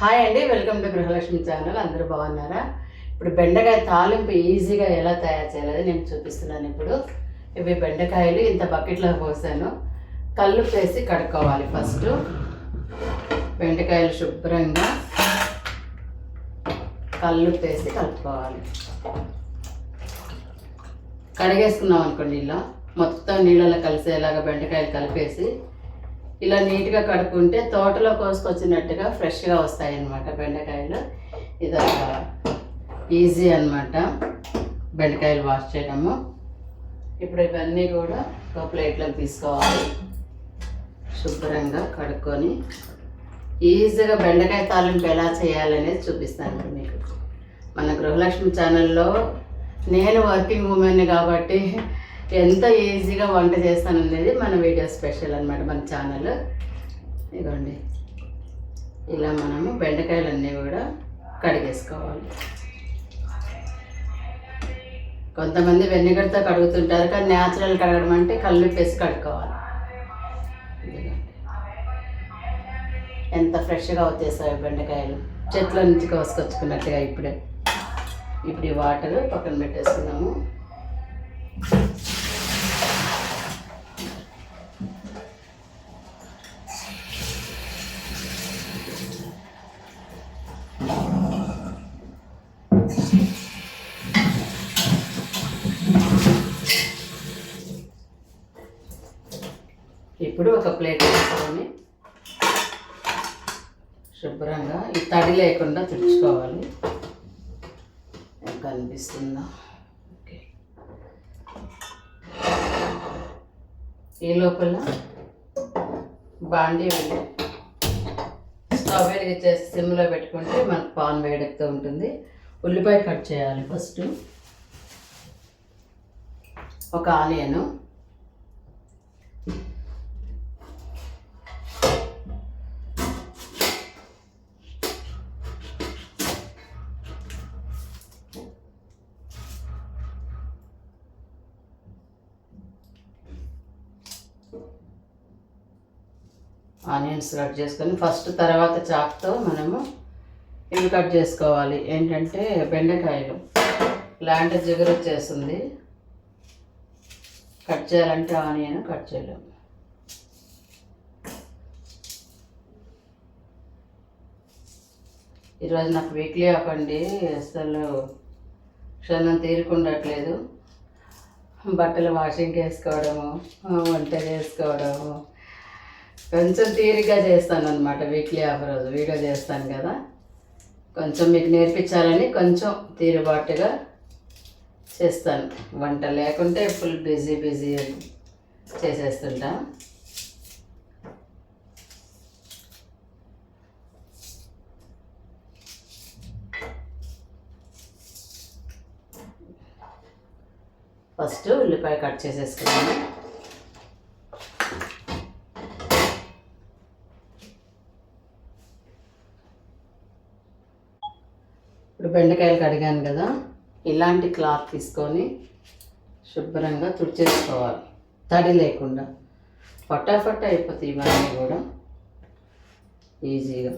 Hi అండి welcome to Gruhalakshmi channel. అందరూ బాగున్నారా? ఇప్పుడు బెండకాయ తాలింపు ఈజీగా ఎలా తయారు చేయాలని నేను చూపిస్తున్నాను ఇప్పుడు. ఇవి బెండకాయలు ఇంత బకెట్లో పోసాను. కళ్ళు వేసి కడుక్కోవాలి ఫస్ట్. బెండకాయలు శుభ్రంగా కళ్ళు వేసి కలుపుకోవాలి. కడిగేసుకున్నాం అనుకోండి ఇలా. మొత్తం నీళ్ళలో కలిసేలాగా బెండకాయలు కలిపేసి ఇలా నీట్గా కడుక్కుంటే తోటలో కోసుకొచ్చినట్టుగా ఫ్రెష్గా వస్తాయి అన్నమాట బెండకాయలు. ఇది ఈజీ అనమాట బెండకాయలు వాష్ చేయడము. ఇప్పుడు ఇవన్నీ కూడా ఒక ప్లేట్లోకి తీసుకోవాలి. శుభ్రంగా కడుక్కొని ఈజీగా బెండకాయ తాలింపు ఎలా చేయాలనేది చూపిస్తాను మీకు. మన గృహలక్ష్మి ఛానల్లో నేను వర్కింగ్ ఉమెన్ కాబట్టి ఎంత ఈజీగా వంట చేస్తాను అనేది మన వీడియో స్పెషల్ అనమాట మన ఛానల్. ఇదిగోండి ఇలా మనము బెండకాయలన్నీ కూడా కడిగేసుకోవాలి. కొంతమంది వెన్నగడితో కడుగుతుంటారు కానీ న్యాచురల్ కడగడం అంటే కళ్ళు పెసి కడుక్కోవాలి. ఎంత ఫ్రెష్గా వచ్చేసాయి బెండకాయలు. చెట్ల నుంచి కోసుకొచ్చుకున్నట్టుగా ఇప్పుడే. ఇప్పుడు ఈ వాటర్ పక్కన పెట్టేసుకున్నాము. ఇప్పుడు ఒక ప్లేట్ వేసుకొని శుభ్రంగా ఈ తడి లేకుండా తుడుచుకోవాలి. కనిపిస్తుందా? ఓకే. ఈ లోపల బాండీ వెళ్ళి స్టవ్ వెలిగించేసి సిమ్లో పెట్టుకుంటే మనకు పాన్ వేడెక్కుతూ ఉంటుంది. ఉల్లిపాయ కట్ చేయాలి ఫస్ట్. ఒక ఆనియను ఆనియన్స్ కట్ చేసుకొని ఫస్ట్ తర్వాత చాక్తో మనము ఇవి కట్ చేసుకోవాలి. ఏంటంటే బెండకాయలు. ఇలాంటి జిగురు వచ్చేస్తుంది. కట్ చేయాలంటే ఆనియన్ కట్ చేయలేము. ఈరోజు నాకు వీక్లీ ఆఫ్ అండి. అసలు క్షణం తీరుకుండట్లేదు. బట్టలు వాషింగ్ వేసుకోవడము వంట చేసుకోవడము కొంచెం తీరిగ్గా చేస్తాను అనమాట వీక్లీ ఆఫ్ రోజు వీడియో చేస్తాను కదా. కొంచెం మీకు నేర్పించాలని కొంచెం తీరుబాటుగా చేస్తాను. వంట లేకుంటే ఫుల్ బిజీ బిజీ చేసేస్తుంటా. ఫస్ట్ ఉల్లిపాయ కట్ చేసేసుకున్నాను. బెండకాయలు కడిగాను కదా ఇలాంటి క్లాత్ తీసుకొని శుభ్రంగా తుడిచేసుకోవాలి. తడి లేకుండా. ఫటాఫట్ అయిపోతాయి ఇవన్నీ కూడా. ఈజీగా.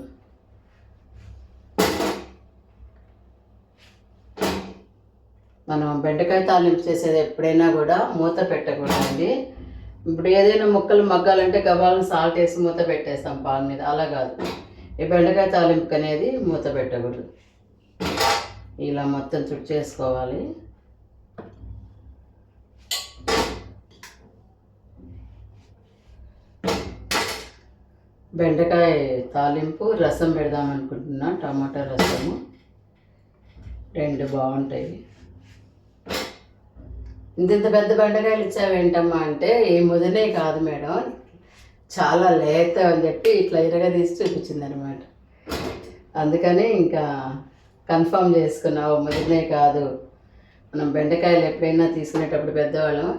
మనం బెండకాయ తాలింపు చేసేది ఎప్పుడైనా కూడా మూత పెట్టకూడదండి. ఇప్పుడు ఏదైనా ముక్కలు మగ్గాలంటే గబాలను సాల్ట్ వేసి మూత పెట్టేస్తాం పాన్ మీద. అలా కాదు. ఈ బెండకాయ తాలింపు అనేది మూత పెట్టకూడదు. ఇలా మొత్తం చుట్టేసుకోవాలి బెండకాయ తాలింపు రసం పెడదాం అనుకుంటున్నా టమాటా రసము. రెండు బాగుంటాయి. ఇంత ఇంత పెద్ద బెండకాయలు ఇచ్చావేంటమ్మా అంటే ఏ ముదనే కాదు మేడం. చాలా లేత అని చెప్పి ఇట్లా ఇరగ తీసి చూపించింది అనమాట అందుకని ఇంకా కన్ఫర్మ్ చేసుకున్నావు ముదినే కాదు. మనం బెండకాయలు ఎప్పుడైనా తీసుకునేటప్పుడు పెద్దవాళ్ళం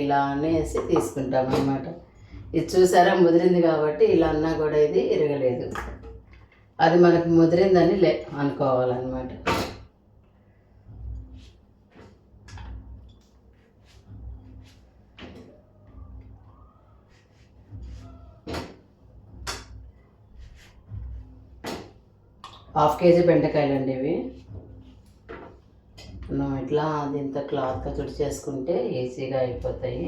ఇలా అనేసి తీసుకుంటాం అన్నమాట ఇది చూసారా ముదిరింది కాబట్టి ఇలా అన్నా కూడా ఇది ఇరగలేదు. అది మనకు ముదిరిందని లే అనుకోవాలన్నమాట. హాఫ్ కేజీ బెండకాయలు అండి ఇవి. మనం ఇట్లా దీంత క్లాత్గా తుడి చేసుకుంటే ఈజీగా అయిపోతాయి.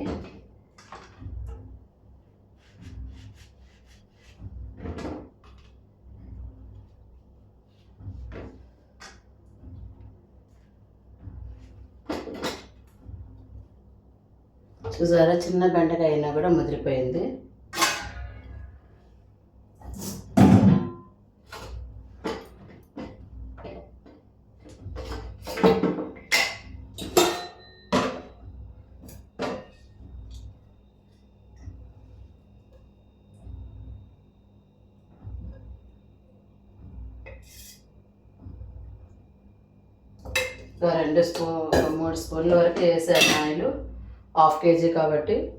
చూసారా? చిన్న బెండకాయ అయినా కూడా ముదిరిపోయింది. రెండు స్పూ మూడు స్పూన్ల వరకు వేసాను ఆయిల్. హాఫ్ కేజీ కాబట్టి.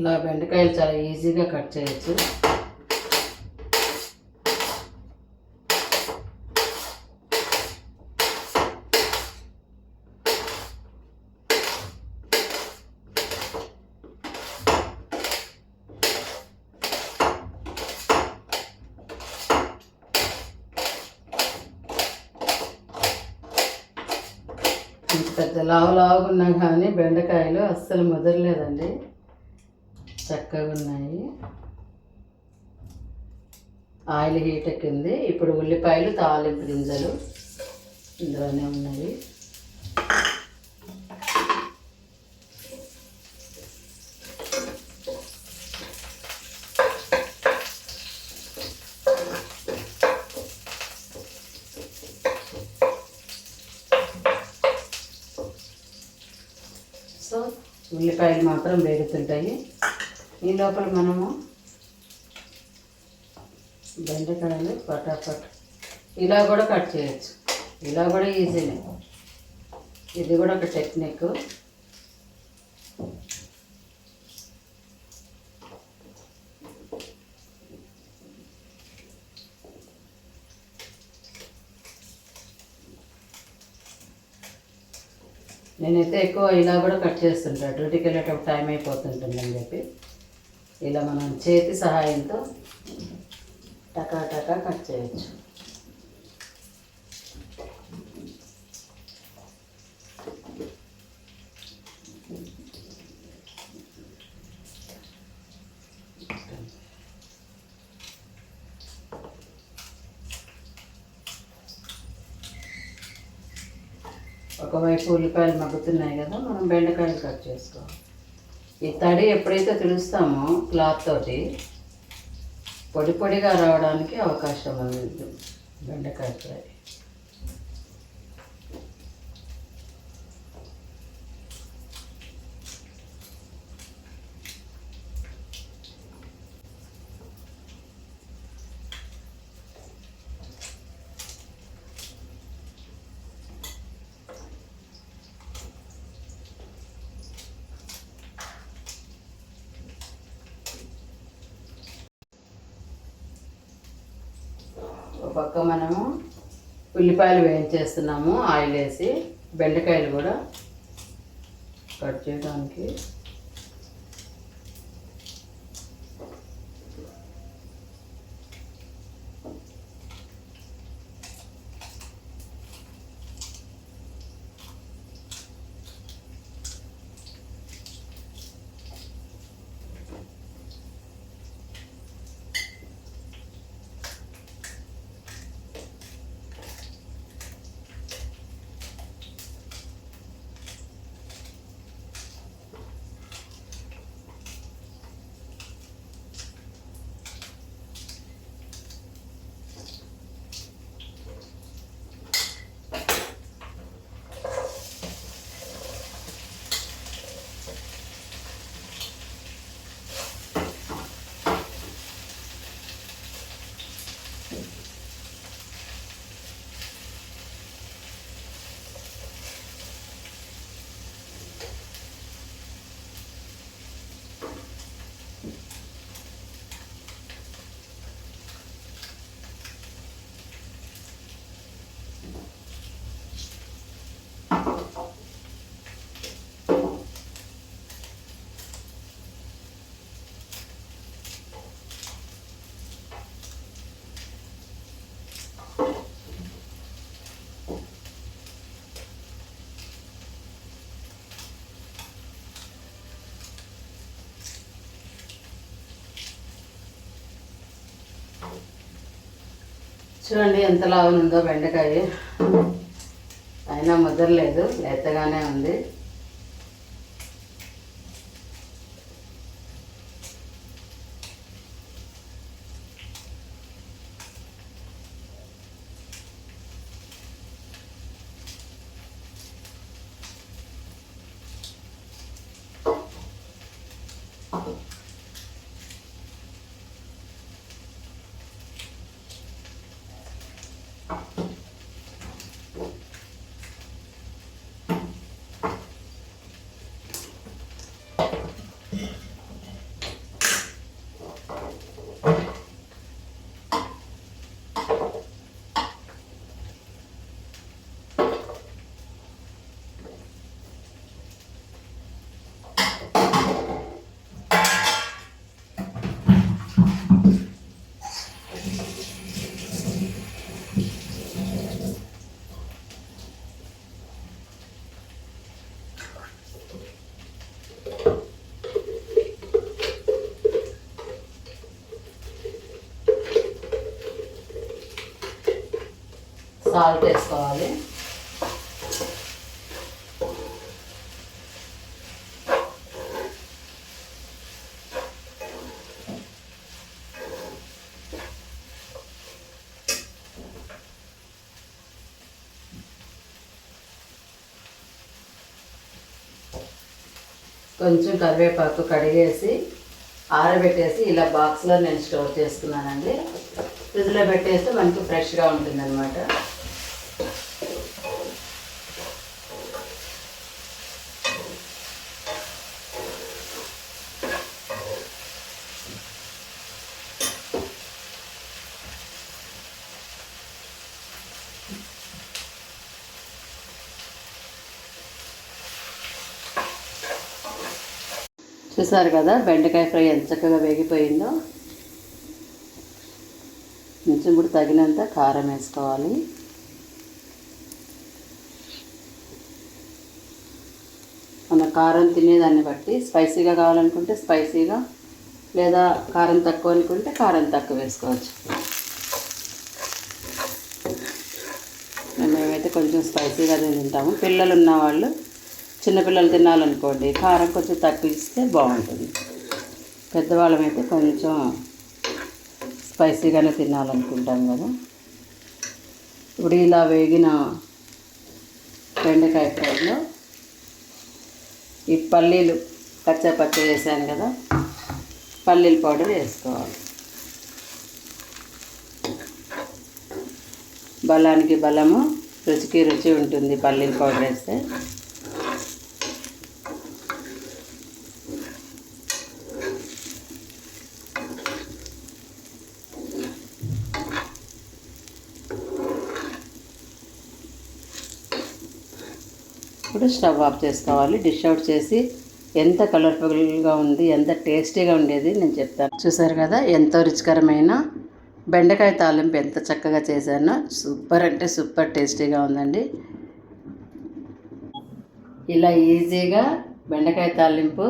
ఇలా బెండకాయలు చాలా ఈజీగా కట్ చేయొచ్చు. పెద్ద లావు లావుగా ఉన్నా కానీ బెండకాయలు అస్సలు ముదరలేదండి. చక్కగా ఉన్నాయి. ఆయిల్ హీట్ ఎక్కింది. ఇప్పుడు ఉల్లిపాయలు తాలింపు గింజలు ఇందులోనే ఉన్నాయి. సో ఉల్లిపాయలు మాత్రం వేగుతుంటాయి. ఈ లోపల మనము బెండకాయలు పటాపట్. ఇలా కూడా కట్ చేయొచ్చు. ఇలా కూడా ఈజీనే. ఇది కూడా ఒక టెక్నిక్. నేనైతే ఎక్కువ ఇలా కూడా కట్ చేస్తుంటా. డ్యూటీకి వెళ్ళేటప్పుడు టైం అయిపోతుంటుందని చెప్పి. ఇలా మనం చేతి సహాయంతో టకా టకా కట్ చేయొచ్చు. ఒకవైపు ఉల్లిపాయలు మగ్గుతున్నాయి కదా మనం బెండకాయలు కట్ చేసుకోవాలి. ఈ తడి ఎప్పుడైతే తెలుస్తామో క్లాత్ తోటి పొడి పొడిగా రావడానికి అవకాశం ఉంది. బెండకాయ ఫ్రై. ఒక పక్క మనము ఉల్లిపాయలు వేయించేస్తున్నాము ఆయిల్ వేసి బెండకాయలు కూడా కట్ చేయడానికి. చూడండి ఎంత లావు ఉందో బెండకాయ. అయినా ముద్రలేదు లేతగానే ఉంది. సాల్ట్ వేసుకోవాలి కొంచెం కరివేపాకు కడిగేసి ఆరబెట్టేసి ఇలా బాక్స్లో నేను స్టోర్ చేసుకున్నానండి. ఫ్రిడ్జ్లో పెట్టేస్తే మనకి ఫ్రెష్గా ఉంటుంది చూసారు కదా బెండకాయ ఫ్రై ఎంత చక్కగా వేగిపోయిందో. కొంచెం కూడా తగినంత కారం వేసుకోవాలి. మన కారం తినేదాన్ని బట్టి స్పైసీగా కావాలనుకుంటే స్పైసీగా లేదా కారం తక్కువ అనుకుంటే కారం తక్కువ వేసుకోవచ్చు. మేమైతే కొంచెం స్పైసీగా తింటాము. పిల్లలు ఉన్న వాళ్ళు చిన్నపిల్లలు తినాలనుకోండి కారం కొంచెం తగ్గిస్తే బాగుంటుంది. పెద్దవాళ్ళమైతే కొంచెం స్పైసీగానే తినాలనుకుంటాం కదా. ఇప్పుడు ఇలా వేగిన బెండకాయ ఫ్రైలో ఈ పల్లీలు పచ్చ పచ్చ వేసాను కదా పల్లీల పౌడర్ వేసుకోవాలి. బలానికి బలము రుచికి రుచి ఉంటుంది పల్లీల పౌడర్ వేస్తే. స్టవ్ ఆఫ్ చేసుకోవాలి డిష్ అవుట్ చేసి ఎంత కలర్ఫుల్గా ఉంది ఎంత టేస్టీగా ఉండేది నేను చెప్తాను. చూసారు కదా ఎంతో రుచికరమైన బెండకాయ తాలింపు ఎంత చక్కగా చేశానో సూపర్ అంటే సూపర్ టేస్టీగా ఉందండి. ఇలా ఈజీగా బెండకాయ తాలింపు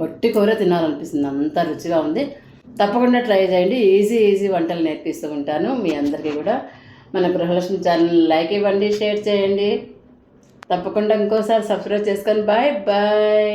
వట్టి కూర తినాలనిపిస్తుంది అంత రుచిగా ఉంది. తప్పకుండా ట్రై చేయండి ఈజీ ఈజీ వంటలు నేర్పిస్తూ ఉంటాను. మీ అందరికీ కూడా మన గృహలక్ష్మి ఛానల్ లైక్ ఇవ్వండి షేర్ చేయండి. తప్పకుండా ఇంకోసారి సబ్స్క్రైబ్ చేసుకొని బాయ్ బాయ్.